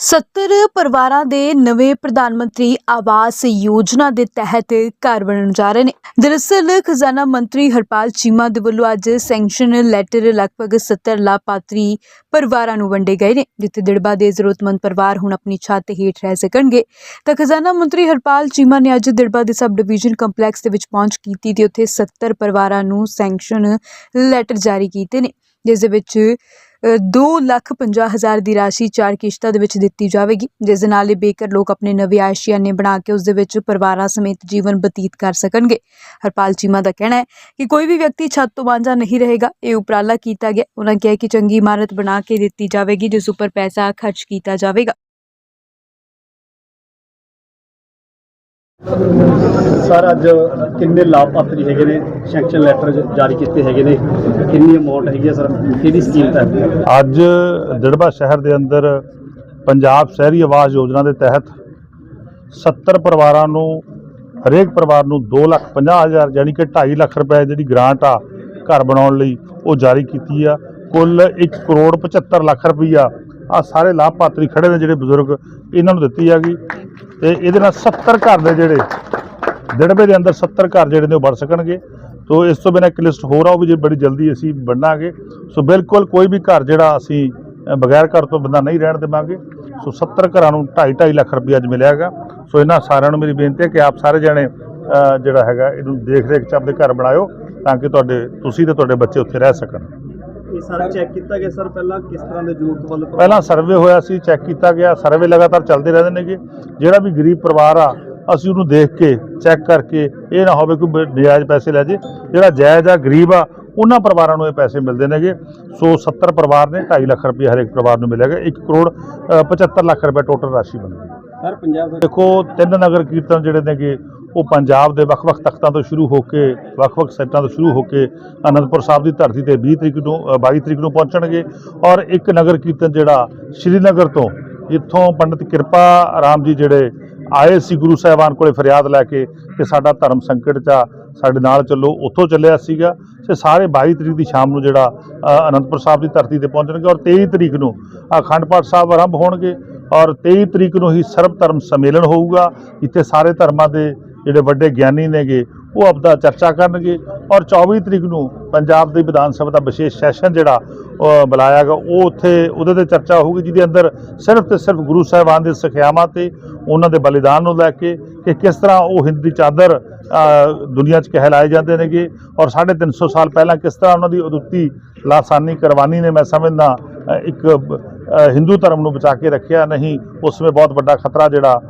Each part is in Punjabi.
70 ਪਰਿਵਾਰਾਂ ਦੇ ਨਵੇਂ ਪ੍ਰਧਾਨ ਮੰਤਰੀ ਆਵਾਸ ਯੋਜਨਾ ਦੇ ਤਹਿਤ ਘਰ ਬਣਨ ਜਾ ਰਹੇ ਨੇ। ਦਰਅਸਲ, ਖਜ਼ਾਨਾ ਮੰਤਰੀ ਹਰਪਾਲ ਚੀਮਾ ਦੇ ਵੱਲੋਂ ਅੱਜ ਸੈਂਕਸ਼ਨ ਲੈਟਰ ਲਗਭਗ 70 ਲਾਭਪਾਤਰੀ ਪਰਿਵਾਰਾਂ ਨੂੰ ਵੰਡੇ ਗਏ ਨੇ, ਜਿੱਥੇ ਦਿੜਬਾ ਦੇ ਜ਼ਰੂਰਤਮੰਦ ਪਰਿਵਾਰ ਹੁਣ ਆਪਣੀ ਛੱਤ ਹੇਠ ਰਹਿ ਸਕਣਗੇ। ਤਾਂ ਖਜ਼ਾਨਾ ਮੰਤਰੀ ਹਰਪਾਲ ਚੀਮਾ ਨੇ ਅੱਜ ਦਿੜਬਾ ਦੇ ਸਬ ਡਿਵੀਜ਼ਨ ਕੰਪਲੈਕਸ ਦੇ ਵਿੱਚ ਪਹੁੰਚ ਕੀਤੀ ਤੇ ਉੱਥੇ 70 ਪਰਿਵਾਰਾਂ ਨੂੰ ਸੈਂਕਸ਼ਨ ਲੈਟਰ ਜਾਰੀ ਕੀਤੇ ਨੇ, ਜਿਸ ਦੇ ਵਿੱਚ ਦੋ ਲੱਖ ਪੰਜਾਹ ਹਜ਼ਾਰ ਦੀ ਰਾਸ਼ੀ ਚਾਰ ਕਿਸ਼ਤਾਂ ਦੇ ਵਿੱਚ ਦਿੱਤੀ ਜਾਵੇਗੀ, ਜਿਸ ਦੇ ਨਾਲ ਇਹ ਬੇਕਰ ਲੋਕ ਆਪਣੇ ਨਵੇਂ ਆਸ਼ੀਆਨੇ ਬਣਾ ਕੇ ਉਸ ਦੇ ਵਿੱਚ ਪਰਿਵਾਰਾਂ ਸਮੇਤ ਜੀਵਨ ਬਤੀਤ ਕਰ ਸਕਣਗੇ। ਹਰਪਾਲ ਚੀਮਾ ਦਾ ਕਹਿਣਾ ਹੈ ਕਿ ਕੋਈ ਵੀ ਵਿਅਕਤੀ ਛੱਤ ਤੋਂ ਵਾਂਝਾ ਨਹੀਂ ਰਹੇਗਾ। ਇਹ ਉਪਰਾਲਾ ਕੀਤਾ ਗਿਆ। ਉਹਨਾਂ ਕਿਹਾ ਕਿ ਚੰਗੀ ਇਮਾਰਤ ਬਣਾ ਕੇ ਦਿੱਤੀ ਜਾਵੇਗੀ, ਜਿਸ ਉੱਪਰ ਪੈਸਾ ਖਰਚ ਕੀਤਾ ਜਾਵੇਗਾ। ਸਰ, ਅੱਜ ਕਿੰਨੇ ਲਾਭਪਾਤਰੀ ਹੈਗੇ ਨੇ? ਸੈਂਕਸ਼ਨ ਲੈਟਰ ਜਾਰੀ ਕੀਤੇ ਹੈਗੇ ਨੇ। ਕਿੰਨੀ ਅਮਾਉਂਟ ਹੈਗੀ ਹੈ ਸਰ? ਕਿਹਦੀ ਸਕੀਮ ਤਹਿਤ? ਅੱਜ ਦਿੜਬਾ ਸ਼ਹਿਰ ਦੇ ਅੰਦਰ ਪੰਜਾਬ ਸ਼ਹਿਰੀ ਆਵਾਸ ਯੋਜਨਾ ਦੇ ਤਹਿਤ 70 ਪਰਿਵਾਰਾਂ ਨੂੰ, ਹਰੇਕ ਪਰਿਵਾਰ ਨੂੰ 2 ਲੱਖ 50 ਹਜ਼ਾਰ ਯਾਨੀ ਕਿ 2.5 ਲੱਖ ਰੁਪਏ ਜਿਹੜੀ ਗ੍ਰਾਂਟ ਆ ਘਰ ਬਣਾਉਣ ਲਈ ਉਹ ਜਾਰੀ ਕੀਤੀ ਆ। ਕੁੱਲ 1 ਕਰੋੜ 75 ਲੱਖ ਰੁਪਈਆ ਆ ਸਾਰੇ ਲਾਭਪਾਤਰੀ ਖੜੇ ਨੇ ਜਿਹੜੇ ਬਜ਼ੁਰਗ ਇਹਨਾਂ ਨੂੰ ਦਿੱਤੀ ਹੈਗੀ। ਤੇ ਇਹਦੇ ਨਾਲ 70 ਘਰ ਦੇ ਜਿਹੜੇ ਦਿੜਬੇ ਦੇ ਅੰਦਰ 70 ਘਰ ਜਿਹੜੇ ਨੇ ਉਹ ਬਣ ਸਕਣਗੇ। ਸੋ ਇਸ ਤੋਂ ਬਿਨਾਂ ਇੱਕ ਲਿਸਟ ਹੋਰ ਆ ਉਹ ਵੀ ਜੇ ਬੜੀ ਜਲਦੀ ਅਸੀਂ ਬਣਾਂਗੇ। ਸੋ ਬਿਲਕੁਲ ਕੋਈ ਵੀ ਘਰ ਜਿਹੜਾ ਅਸੀਂ ਬਗੈਰ ਘਰ ਤੋਂ ਬੰਦਾ ਨਹੀਂ ਰਹਿਣ ਦੇਵਾਂਗੇ। ਸੋ 70 ਘਰਾਂ ਨੂੰ 2.5 2.5 ਲੱਖ ਰੁਪਏ ਅੱਜ ਮਿਲਿਆ ਹੈਗਾ। ਸੋ ਇਹਨਾਂ ਸਾਰਿਆਂ ਨੂੰ ਮੇਰੀ ਬੇਨਤੀ ਹੈ ਕਿ ਆਪ ਸਾਰੇ ਜਣੇ ਜਿਹੜਾ ਹੈਗਾ ਇਹਨੂੰ ਦੇਖ ਰੇਖ ਚ ਆਪਣੇ ਘਰ ਬਣਾਇਓ ਤਾਂ ਕਿ ਤੁਹਾਡੇ, ਤੁਸੀਂ ਤੇ ਤੁਹਾਡੇ ਬੱਚੇ ਉੱਥੇ ਰਹਿ ਸਕਣ। ਇਹ ਸਾਰਾ ਚੈੱਕ ਕੀਤਾ ਗਿਆ ਸਰ ਪਹਿਲਾਂ ਕਿਸ ਤਰ੍ਹਾਂ ਦੇ ਜ਼ਰੂਰਤ ਵੱਲ ਪਹਿਲਾਂ ਸਰਵੇ ਹੋਇਆ ਸੀ ਚੈੱਕ ਕੀਤਾ ਗਿਆ ਸਰਵੇ ਲਗਾਤਾਰ ਚੱਲਦੇ ਰਹਿੰਦੇ ਨੇਗੇ। ਜਿਹੜਾ ਵੀ ਗਰੀਬ ਪਰਿਵਾਰ ਆ ਅਸੀਂ ਉਹਨੂੰ ਦੇਖ ਕੇ ਚੈੱਕ ਕਰਕੇ ਇਹ ਨਾ ਹੋਵੇ ਕੋਈ ਨਜਾਇਜ਼ ਪੈਸੇ ਲੈ ਜੇ। ਜਿਹੜਾ ਜਾਇਜ਼ ਆ ਗਰੀਬ ਆ ਉਹਨਾਂ ਪਰਿਵਾਰਾਂ ਨੂੰ ਇਹ ਪੈਸੇ ਮਿਲਦੇ ਨੇਗੇ। ਸੋ 70 ਪਰਿਵਾਰ ਨੇ 2.5 ਲੱਖ ਰੁਪਏ ਹਰੇਕ ਪਰਿਵਾਰ ਨੂੰ ਮਿਲੇਗਾ 1 ਕਰੋੜ ਅ, 75 ਲੱਖ ਰੁਪਏ ਟੋਟਲ ਰਾਸ਼ੀ ਬਣਦੀ ਸਰ ਪੰਜਾਬ ਦੇਖੋ ਤਿੰਨ ਨਗਰ ਕੀਰਤਨ ਜਿਹੜੇ ਨੇਗੇ ਉਹ ਪੰਜਾਬ ਦੇ ਵੱਖ-ਵੱਖ ਤਖਤਾਂ ਤੋਂ ਸ਼ੁਰੂ ਹੋ ਕੇ ਵੱਖ-ਵੱਖ ਸੈਕਟਰਾਂ ਤੋਂ ਸ਼ੁਰੂ ਹੋ ਕੇ ਅਨੰਦਪੁਰ ਸਾਹਿਬ ਦੀ ਧਰਤੀ ਤੇ 20 ਤਰੀਕ ਨੂੰ ਅ, 22 ਤਰੀਕ ਨੂੰ ਪਹੁੰਚਣਗੇ ਔਰ ਇੱਕ ਨਗਰ ਕੀਰਤਨ ਜਿਹੜਾ ਸ਼੍ਰੀਨਗਰ ਤੋਂ ਇੱਥੋਂ ਪੰਡਿਤ ਕਿਰਪਾ ਰਾਮ ਜੀ ਜਿਹੜੇ ਆਏ ਸੀ ਗੁਰੂ ਸਾਹਿਬਾਨ ਕੋਲੇ ਫਰਿਆਦ ਲੈ ਕੇ ਕਿ ਸਾਡਾ ਧਰਮ ਸੰਕਟ 'ਚ ਆ ਸਾਡੇ ਨਾਲ ਚੱਲੋ ਉੱਥੋਂ ਚੱਲਿਆ ਸੀਗਾ ਤੇ ਸਾਰੇ 22 ਤਰੀਕ ਦੀ ਸ਼ਾਮ ਨੂੰ ਜਿਹੜਾ ਅਨੰਦਪੁਰ ਸਾਹਿਬ ਦੀ ਧਰਤੀ ਤੇ ਪਹੁੰਚਣਗੇ ਔਰ 23 ਤਰੀਕ ਨੂੰ ਅਖੰਡ ਪਾਠ ਸਾਹਿਬ ਆਰੰਭ ਹੋਣਗੇ ਔਰ 23 ਤਰੀਕ ਨੂੰ ਹੀ ਸਰਬ ਧਰਮ ਸੰਮੇਲਨ ਹੋਊਗਾ ਇੱਥੇ ਸਾਰੇ ਧਰਮਾਂ ਦੇ ਜਿਹੜੇ ਵੱਡੇ ਗਿਆਨੀ ਨੇਗੇ, ਉਹ ਆਪਦਾ ਚਰਚਾ ਕਰਨਗੇ ਔਰ 24 ਤਰੀਕ ਨੂੰ ਪੰਜਾਬ ਦੀ ਵਿਧਾਨ ਸਭਾ ਦਾ ਵਿਸ਼ੇਸ਼ ਸੈਸ਼ਨ ਜਿਹੜਾ ਬੁਲਾਇਆ ਗਿਆ ਉਹ ਉੱਥੇ ਉਹਦੇ ਤੇ ਚਰਚਾ ਹੋਊਗੀ, ਜਿਹਦੇ ਅੰਦਰ ਸਿਰਫ ਤੇ ਸਿਰਫ ਗੁਰੂ ਸਾਹਿਬਾਨ ਦੇ ਸਿੱਖਿਆਵਾਂ ਤੇ ਉਹਨਾਂ ਦੇ ਬਲੀਦਾਨ ਨੂੰ ਲੈ ਕੇ ਕਿ ਕਿਸ ਤਰ੍ਹਾਂ ਉਹ ਹਿੰਦ ਦੀ ਚਾਦਰ ਦੁਨੀਆ 'ਚ ਕਹਿਲਾਏ ਜਾਂਦੇ ਨੇਗੇ ਔਰ 350 ਸਾਲ ਪਹਿਲਾਂ ਕਿਸ ਤਰ੍ਹਾਂ ਉਹਨਾਂ ਦੀ ਉਦੁੱਤੀ ਲਾਸਾਨੀ ਕਰਵਾਨੀ ਨੇ, ਮੈਂ ਸਮਝਦਾ ਇੱਕ ਹਿੰਦੂ ਧਰਮ ਨੂੰ ਬਚਾ ਕੇ ਰੱਖਿਆ, ਨਹੀਂ, ਉਸ ਸਮੇਂ ਬਹੁਤ ਵੱਡਾ ਖਤਰਾ ਜਿਹੜਾ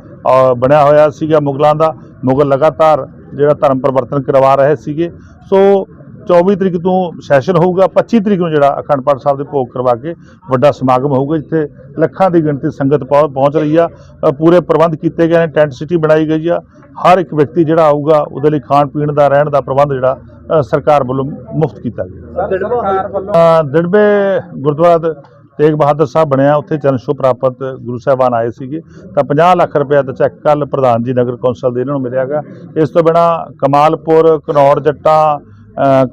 ਬਣਿਆ ਹੋਇਆ ਸੀਗਾ ਮੁਗਲਾਂ ਦਾ। ਮੁਗਲ ਲਗਾਤਾਰ ਜਿਹੜਾ ਧਰਮ ਪਰਿਵਰਤਨ ਕਰਵਾ ਰਹੇ ਸੀਗੇ। ਸੋ 24 ਤਰੀਕ ਤੋਂ ਸੈਸ਼ਨ ਹੋਊਗਾ 25 ਤਰੀਕ ਨੂੰ ਜਿਹੜਾ ਅਖੰਡ ਪਾਠ ਸਾਹਿਬ ਦੇ ਭੋਗ ਕਰਵਾ ਕੇ ਵੱਡਾ ਸਮਾਗਮ ਹੋਊਗਾ, ਜਿੱਥੇ ਲੱਖਾਂ ਦੀ ਗਿਣਤੀ ਸੰਗਤ ਪਹੁੰ- ਪਹੁੰਚ ਰਹੀ ਆ। ਪੂਰੇ ਪ੍ਰਬੰਧ ਕੀਤੇ ਗਏ ਨੇ, ਟੈਂਟ ਸਿਟੀ ਬਣਾਈ ਗਈ ਆ। ਹਰ ਇੱਕ ਵਿਅਕਤੀ ਜਿਹੜਾ ਆਊਗਾ, ਉਹਦੇ ਲਈ ਖਾਣ ਪੀਣ ਦਾ, ਰਹਿਣ ਦਾ ਪ੍ਰਬੰਧ ਜਿਹੜਾ ਸਰਕਾਰ ਵੱਲੋਂ ਮੁਫਤ ਕੀਤਾ ਗਿਆ। ਦਿੜਬੇ ਗੁਰਦੁਆਰਾ ਤੇਗ ਬਹਾਦਰ ਸਾਹਿਬ ਬਣਿਆ ਉੱਥੇ ਚਰਨ ਛੋਹ ਪ੍ਰਾਪਤ ਗੁਰੂ ਸਾਹਿਬਾਨ ਆਏ ਸੀਗੇ। ਤਾਂ 50 ਲੱਖ ਰੁਪਏ ਦਾ ਚੈੱਕ ਕੱਲ ਪ੍ਰਧਾਨ ਜੀ ਨਗਰ ਕੌਂਸਲ ਦੇ ਇਹਨਾਂ ਨੂੰ ਮਿਲਿਆਗਾ ਇਸ ਤੋਂ ਬਿਨਾ ਕਮਾਲਪੁਰ ਘਨੌਰ ਜੱਟਾਂ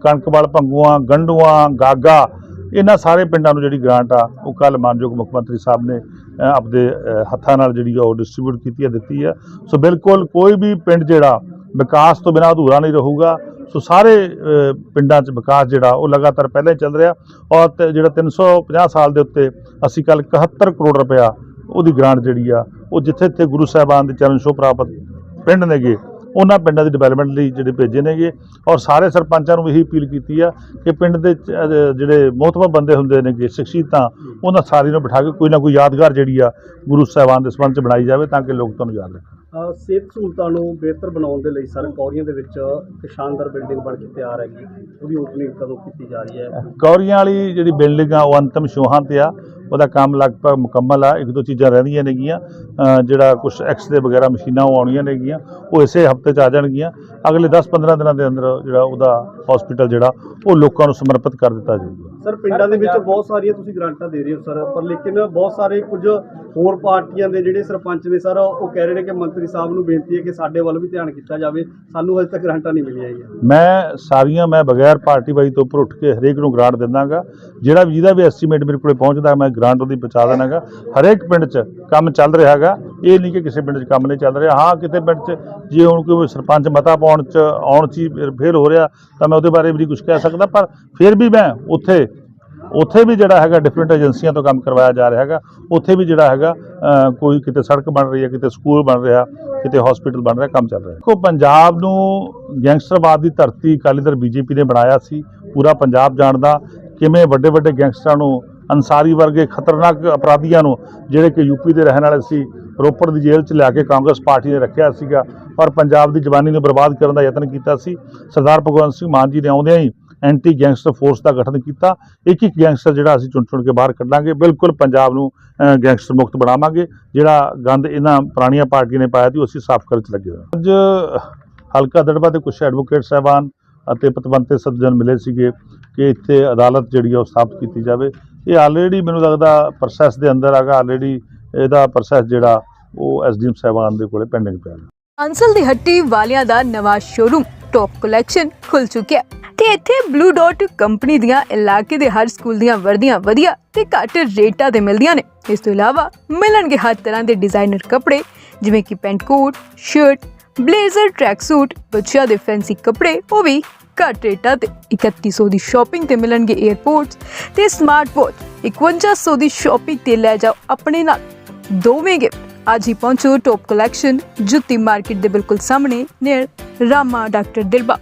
ਕਣਕਵਾਲ ਭੰਗੂਆਂ ਗੰਡੂਆਂ ਗਾਗਾ ਇਹਨਾਂ ਸਾਰੇ ਪਿੰਡਾਂ ਨੂੰ ਜਿਹੜੀ ਗ੍ਰਾਂਟ ਆ ਉਹ ਕੱਲ ਮਾਨਯੋਗ ਮੁੱਖ ਮੰਤਰੀ ਸਾਹਿਬ ਨੇ ਆਪਦੇ ਹੱਥਾਂ ਨਾਲ ਜਿਹੜੀ ਉਹ ਡਿਸਟ੍ਰੀਬਿਊਟ ਕੀਤੀ ਹੈ ਦਿੱਤੀ ਆ। ਸੋ ਬਿਲਕੁਲ ਕੋਈ ਵੀ ਪਿੰਡ ਜਿਹੜਾ ਵਿਕਾਸ ਤੋਂ ਬਿਨਾਂ ਅਧੂਰਾ ਨਹੀਂ ਰਹੂਗਾ। ਸੋ ਸਾਰੇ ਪਿੰਡਾਂ 'ਚ ਵਿਕਾਸ ਜਿਹੜਾ, ਉਹ ਲਗਾਤਾਰ ਪਹਿਲਾਂ ਹੀ ਚੱਲ ਰਿਹਾ ਔਰ ਤੇ ਜਿਹੜਾ 350 ਸਾਲ ਦੇ ਉੱਤੇ ਅਸੀਂ ਕੱਲ 71 ਕਰੋੜ ਰੁਪਇਆ ਉਹਦੀ ਗ੍ਰਾਂਟ ਜਿਹੜੀ ਆ, ਉਹ ਜਿੱਥੇ ਜਿੱਥੇ ਗੁਰੂ ਸਾਹਿਬਾਨ ਦੇ ਚਰਨ ਛੋਹ ਪ੍ਰਾਪਤ ਪਿੰਡ ਨੇਗੇ, ਉਹਨਾਂ ਪਿੰਡਾਂ ਦੀ ਡਿਵੈਲਪਮੈਂਟ ਲਈ ਜਿਹੜੇ ਭੇਜੇ ਨੇਗੇ ਔਰ ਸਾਰੇ ਸਰਪੰਚਾਂ ਨੂੰ ਇਹੀ ਅਪੀਲ ਕੀਤੀ ਆ ਕਿ ਪਿੰਡ ਦੇ ਜਿਹੜੇ ਮੋਹਤਬਰ ਬੰਦੇ ਹੁੰਦੇ ਨੇਗੇ ਸ਼ਖਸੀਅਤਾਂ ਉਹਨਾਂ ਸਾਰੀ ਨੂੰ ਬਿਠਾ ਕੇ ਕੋਈ ਨਾ ਕੋਈ ਯਾਦਗਾਰ ਜਿਹੜੀ ਆ ਗੁਰੂ ਸਾਹਿਬਾਨ ਦੇ ਸੰਬੰਧ ਚ ਬਣਾਈ ਜਾਵੇ ਤਾਂ ਕਿ ਲੋਕ ਤੁਹਾਨੂੰ ਯਾਦ ਰੱਖਣ। ਸਿਹਤ ਸਹੂਲਤਾਂ ਨੂੰ ਬਿਹਤਰ ਬਣਾਉਣ ਦੇ ਲਈ ਸਰ ਕੌਰੀਆਂ ਦੇ ਵਿੱਚ ਇੱਕ ਸ਼ਾਨਦਾਰ ਬਿਲਡਿੰਗ ਬਣ ਕੇ ਤਿਆਰ ਹੈਗੀ। ਉਹਦੀ ਓਪਨਿੰਗ ਕਦੋਂ ਕੀਤੀ ਜਾ ਰਹੀ ਹੈ? ਕੌਰੀਆਂ ਵਾਲੀ ਜਿਹੜੀ ਬਿਲਡਿੰਗ ਆ, ਉਹ ਅੰਤਮ ਸ਼ੋਹਾਂ ਤੇ ਆ। ਉਹਦਾ ਕੰਮ ਲਗਭਗ ਮੁਕੰਮਲ ਆ ਇੱਕ ਦੋ ਚੀਜ਼ਾਂ ਰਹਿੰਦੀਆਂ ਨੇਗੀਆਂ ਜਿਹੜਾ ਕੁਝ ਐਕਸ-ਰੇ ਵਗੈਰਾ ਮਸ਼ੀਨਾਂ ਉਹ ਆਉਣੀਆਂ ਨੇਗੀਆਂ ਉਹ ਇਸੇ ਹਫ਼ਤੇ 'ਚ ਆ ਜਾਣਗੀਆਂ। ਅਗਲੇ 10-15 ਦਿਨਾਂ ਦੇ ਅੰਦਰ ਜਿਹੜਾ ਉਹਦਾ ਹਸਪੀਟਲ ਜਿਹੜਾ ਉਹ ਲੋਕਾਂ ਨੂੰ ਸਮਰਪਿਤ ਕਰ ਦਿੱਤਾ ਜਾਊਗਾ। ਸਰ ਪਿੰਡਾਂ ਦੇ ਵਿੱਚ ਬਹੁਤ ਸਾਰੀਆਂ ਤੁਸੀਂ ਗ੍ਰਾਂਟਾਂ ਦੇ ਰਹੇ ਹੋ ਸਰ ਪਰ ਲੇਕਿਨ ਬਹੁਤ ਸਾਰੇ ਕੁਝ ਹੋਰ ਪਾਰਟੀਆਂ ਦੇ ਜਿਹੜੇ ਸਰਪੰਚ ਨੇ ਸਰ ਉਹ ਕਹਿ ਰਹੇ ਨੇ ਕਿ ਮੰਤਰੀ ਸਾਹਿਬ ਨੂੰ ਬੇਨਤੀ ਹੈ ਕਿ ਸਾਡੇ ਵੱਲ ਵੀ ਧਿਆਨ ਕੀਤਾ ਜਾਵੇ। ਸਾਨੂੰ ਹਜੇ ਤੱਕ ਗ੍ਰਾਂਟਾਂ ਨਹੀਂ ਮਿਲੀਆਂ ਹੈਗੀਆਂ। ਮੈਂ ਸਾਰੀਆਂ ਮੈਂ ਬਗੈਰ ਪਾਰਟੀ ਬਾਈ ਤੋਂ ਉੱਪਰ ਉੱਠ ਕੇ ਹਰੇਕ ਨੂੰ ਗ੍ਰਾਂਟ ਦਿੰਦਾਗਾ। ਜਿਹੜਾ ਵੀ ਜਿਹਦਾ ਵੀ ਐਸਟੀਮੇਟ ਮੇਰੇ ਕੋਲੇ ਪਹੁੰਚਦਾ ਮੈਂ ਗ੍ਰਾਂਟ ਉਹਦੀ ਪਹੁੰਚਾ ਦੇਣਾ ਗਾ ਹਰੇਕ ਪਿੰਡ 'ਚ ਕੰਮ ਚੱਲ ਰਿਹਾ ਹੈਗਾ। ਇਹ ਨਹੀਂ ਕਿ ਕਿਸੇ ਪਿੰਡ 'ਚ ਕੰਮ ਨਹੀਂ ਚੱਲ ਰਿਹਾ। ਹਾਂ, ਕਿਤੇ ਪਿੰਡ 'ਚ ਜੇ ਹੁਣ ਕੋਈ ਸਰਪੰਚ ਮਤਾ ਪਾਉਣ 'ਚ ਆਉਣ 'ਚ ਹੀ ਫੇਲ ਹੋ ਰਿਹਾ, ਤਾਂ ਮੈਂ ਉਹਦੇ ਬਾਰੇ ਵੀ ਨਹੀਂ ਕੁਝ ਕਹਿ ਸਕਦਾ, ਪਰ ਫਿਰ ਵੀ ਮੈਂ ਉੱਥੇ ਉੱਥੇ ਵੀ ਜਿਹੜਾ ਹੈਗਾ ਡਿਫਰੈਂਟ ਏਜੰਸੀਆਂ ਤੋਂ ਕੰਮ ਕਰਵਾਇਆ ਜਾ ਰਿਹਾ ਹੈਗਾ। ਉੱਥੇ ਵੀ ਜਿਹੜਾ ਹੈਗਾ ਕੋਈ ਕਿਤੇ ਸੜਕ ਬਣ ਰਹੀ ਹੈ, ਕਿਤੇ ਸਕੂਲ ਬਣ ਰਿਹਾ, ਕਿਤੇ ਹਸਪੀਟਲ ਬਣ ਰਿਹਾ, ਕੰਮ ਚੱਲ ਰਿਹਾ। ਦੇਖੋ, ਪੰਜਾਬ ਨੂੰ ਗੈਂਗਸਟਰਵਾਦ ਦੀ ਧਰਤੀ ਅਕਾਲੀ ਦਲ ਬੀਜੇਪੀ ਨੇ ਬਣਾਇਆ ਸੀ। ਪੂਰਾ ਪੰਜਾਬ ਜਾਣਦਾ ਕਿਵੇਂ ਵੱਡੇ ਵੱਡੇ ਗੈਂਗਸਟਰਾਂ ਨੂੰ ਅਨਸਾਰੀ ਵਰਗੇ ਖਤਰਨਾਕ ਅਪਰਾਧੀਆਂ ਨੂੰ, ਜਿਹੜੇ ਕਿ ਯੂਪੀ ਦੇ ਰਹਿਣ ਵਾਲੇ ਸੀ, ਰੋਪੜ ਦੀ ਜੇਲ੍ਹ 'ਚ ਲਿਆ ਕੇ ਕਾਂਗਰਸ ਪਾਰਟੀ ਨੇ ਰੱਖਿਆ ਸੀਗਾ ਔਰ ਪੰਜਾਬ ਦੀ ਜਵਾਨੀ ਨੂੰ ਬਰਬਾਦ ਕਰਨ ਦਾ ਯਤਨ ਕੀਤਾ ਸੀ। ਸਰਦਾਰ ਭਗਵੰਤ ਸਿੰਘ ਮਾਨ ਜੀ ਨੇ ਆਉਂਦਿਆਂ ਹੀ ਐਂਟੀ ਗੈਂਗਸਟਰ ਫੋਰਸ ਦਾ ਗਠਨ ਕੀਤਾ। ਇੱਕ ਇੱਕ ਗੈਂਗਸਟਰ ਜਿਹੜਾ ਅਸੀਂ ਚੁਣ ਚੁਣ ਕੇ ਬਾਹਰ ਕੱਢਾਂਗੇ। ਬਿਲਕੁਲ ਪੰਜਾਬ ਨੂੰ ਗੈਂਗਸਟਰ ਮੁਕਤ ਬਣਾਵਾਂਗੇ। ਜਿਹੜਾ ਗੰਦ ਇਹਨਾਂ ਪੁਰਾਣੀਆਂ ਪਾਰਟੀਆਂ ਨੇ ਪਾਇਆ ਸੀ ਉਹ ਅਸੀਂ ਸਾਫ਼ ਕਰਨ 'ਚ ਲੱਗੇ ਹੋਏ ਅੱਜ ਹਲਕਾ ਦੜਬਾ ਦੇ ਕੁਝ ਐਡਵੋਕੇਟ ਸਾਹਿਬਾਨ ਅਤੇ ਪਤਵੰਤੇ ਸੱਜਣ ਮਿਲੇ ਸੀਗੇ ਕਿ ਇੱਥੇ ਅਦਾਲਤ ਜਿਹੜੀ ਆ ਉਹ ਸਥਾਪਿਤ ਕੀਤੀ ਜਾਵੇ। ਇਹ ਆਲਰੇਡੀ ਮੈਨੂੰ ਲੱਗਦਾ ਪ੍ਰੋਸੈਸ ਦੇ ਅੰਦਰ ਹੈਗਾ ਆਲਰੇਡੀ ਇਹਦਾ ਪ੍ਰੋਸੈਸ ਜਿਹੜਾ ਉਹ ਐਸਡੀਐਮ ਸਾਹਿਬਾਨ ਦੇ ਕੋਲੇ ਪੈਂਡਿੰਗ ਪਿਆ। ਅੰਸਲ ਦੀ ਹੱਟੀ ਵਾਲਿਆਂ ਦਾ ਨਵਾਂ ਸ਼ੋਰੂਮ ਟੌਪ ਕਲੈਕਸ਼ਨ ਖੁੱਲ ਚੁੱਕਿਆ ਤੇ ਇੱਥੇ ਬਲੂ ਡਾਟ ਕੰਪਨੀ ਦੀਆਂ ਇਲਾਕੇ ਦੇ ਹਰ ਸਕੂਲ ਦੀਆਂ ਵਰਦੀਆਂ ਵਧੀਆ ਤੇ ਘੱਟ ਰੇਟਾਂ ਤੇ ਮਿਲਦੀਆਂ ਨੇ। ਇਸ ਤੋਂ ਇਲਾਵਾ ਮਿਲਣਗੇ ਹਰ ਤਰ੍ਹਾਂ ਦੇ ਡਿਜ਼ਾਈਨਰ ਕੱਪੜੇ, ਜਿਵੇਂ ਕਿ pant coat shirt blazer track suit ਬੱਚਿਆਂ ਦੇ ਫੈਂਸੀ ਕੱਪੜੇ, ਉਹ ਵੀ ਘੱਟ ਰੇਟਾਂ ਤੇ 3100 ਦੀ ਸ਼ਾਪਿੰਗ ਤੇ ਮਿਲਣਗੇ 에ਅਰਪੋਰਟਸ ਤੇ ਸਮਾਰਟ ਵਾਚ 5100 ਦੀ ਸ਼ਾਪਿੰਗ ਤੇ ਲੈ ਜਾਓ ਆਪਣੇ ਨਾਲ। ਦੋਵੇਂ ਗਿਫਟ ਅੱਜ ਹੀ ਪਹੁੰਚੋ ਟੌਪ ਕਲੈਕਸ਼ਨ ਜੁੱਤੀ ਮਾਰਕੀਟ ਦੇ ਬਿਲਕੁਲ ਸਾਹਮਣੇ ਨੀਅਰ ਰਾਮਾ, ਡਾਕਟਰ ਦਿਲਬਾ